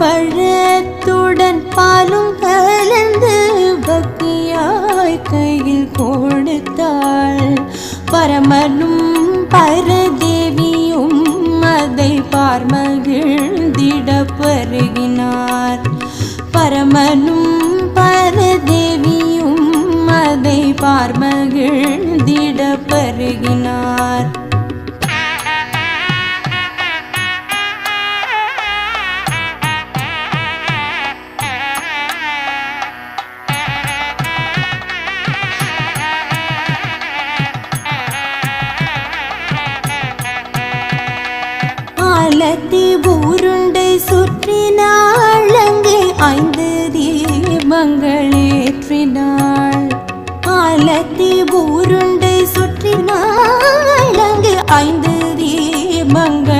பழத்துடன் பாலும் கலந்து பக்தியாய் கையில் கொடுத்தாள். பரமனும் பரதேவியும் அதை பார்மகிழ்ந்திட பருகினார். பரமனும் பரதேவியும் அதை பார்மகிழ்ந்திட பருகினார். ஆலத்தி ஊருண்டை சுற்றினாள் அங்கே ஐந்து தீபங்களேற்றினாள். ஆலத்தி ஊருண்டை சுற்றினாள் அங்கே ஐந்து தீபங்கள்